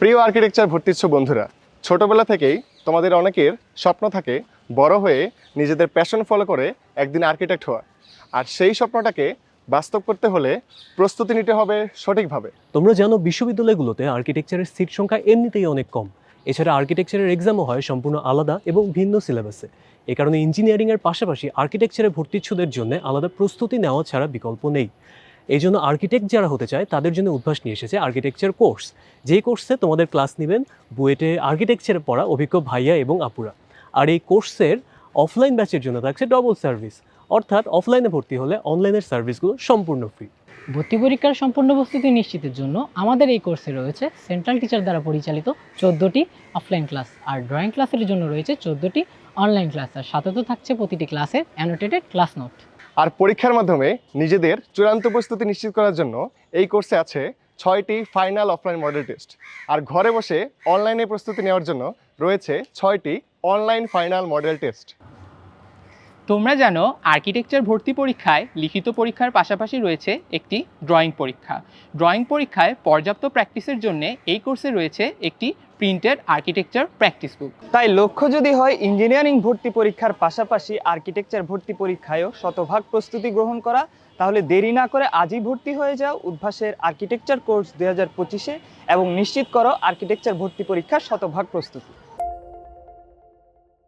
প্রিয় আর্কিটেকচার ভর্তিচ্ছ বন্ধুরা, ছোটবেলা থেকেই তোমাদের অনেকের স্বপ্ন থাকে বড় হয়ে নিজেদের প্যাশন ফলো করে একদিন আর্কিটেক্ট হওয়া আর সেই স্বপ্নটাকে বাস্তব করতে হলে প্রস্তুতি নিতে হবে সঠিকভাবে। তোমরা জানো বিশ্ববিদ্যালয়গুলোতে আর্কিটেকচারের সিট সংখ্যা এমনিতেই অনেক কম। এছাড়া আর্কিটেকচারের এক্সামও হয় সম্পূর্ণ আলাদা এবং ভিন্ন সিলেবাসে এ কারণে ইঞ্জিনিয়ারিংয়ের পাশাপাশি আর্কিটেকচারে ভর্তিচ্ছুদের জন্য আলাদা প্রস্তুতি নেওয়া ছাড়া বিকল্প নেই। এই জন্য আর্কিটেক্ট যারা হতে চায়, তাদের জন্য উদ্ভাস নিয়ে এসেছে আর্কিটেকচার কোর্স যেই কোর্সে তোমাদের ক্লাস নেবেন, বুয়েটে আর্কিটেকচারে পড়া অভিজ্ঞ ভাইয়া এবং আপুরা। আর এই কোর্সের অফলাইন ব্যাচের জন্য থাকছে ডবল সার্ভিস অর্থাৎ অফলাইনে ভর্তি হলে অনলাইনের সার্ভিসগুলো সম্পূর্ণ ফ্রি ভর্তি পরীক্ষার সম্পূর্ণ প্রস্তুতি নিশ্চিতের জন্য আমাদের এই কোর্সে রয়েছে সেন্ট্রাল টিচার দ্বারা পরিচালিত চোদ্দোটি অফলাইন ক্লাস আর ড্রয়িং ক্লাসের জন্য রয়েছে চোদ্দোটি অনলাইন ক্লাস আর সাথে তো থাকছে প্রতিটি ক্লাসের অ্যানোটেটেড ক্লাস নোট আর পরীক্ষার মাধ্যমে নিজেদের চূড়ান্ত প্রস্তুতি নিশ্চিত করার জন্য এই কোর্সে আছে ছয়টি ফাইনাল অফলাইন মডেল টেস্ট আর ঘরে বসে অনলাইনে প্রস্তুতি নেওয়ার জন্য রয়েছে ছয়টি অনলাইন ফাইনাল মডেল টেস্ট তোমরা জানো আর্কিটেকচার ভর্তি পরীক্ষায় লিখিত পরীক্ষার পাশাপাশি রয়েছে একটি ড্রয়িং পরীক্ষা। ড্রয়িং পরীক্ষায় পর্যাপ্ত প্র্যাকটিসের জন্য এই কোর্সে রয়েছে একটি প্রিন্টেড আর্কিটেকচার প্র্যাকটিস বুক তাই লক্ষ্য যদি হয় ইঞ্জিনিয়ারিং ভর্তি পরীক্ষার পাশাপাশি আর্কিটেকচার ভর্তি পরীক্ষায়ও শতভাগ প্রস্তুতি গ্রহণ করা। তাহলে দেরি না করে আজই ভর্তি হয়ে যাও উদ্ভাসের আর্কিটেকচার কোর্স দু হাজার পঁচিশে এবং নিশ্চিত করো আর্কিটেকচার ভর্তি পরীক্ষার শতভাগ প্রস্তুতি।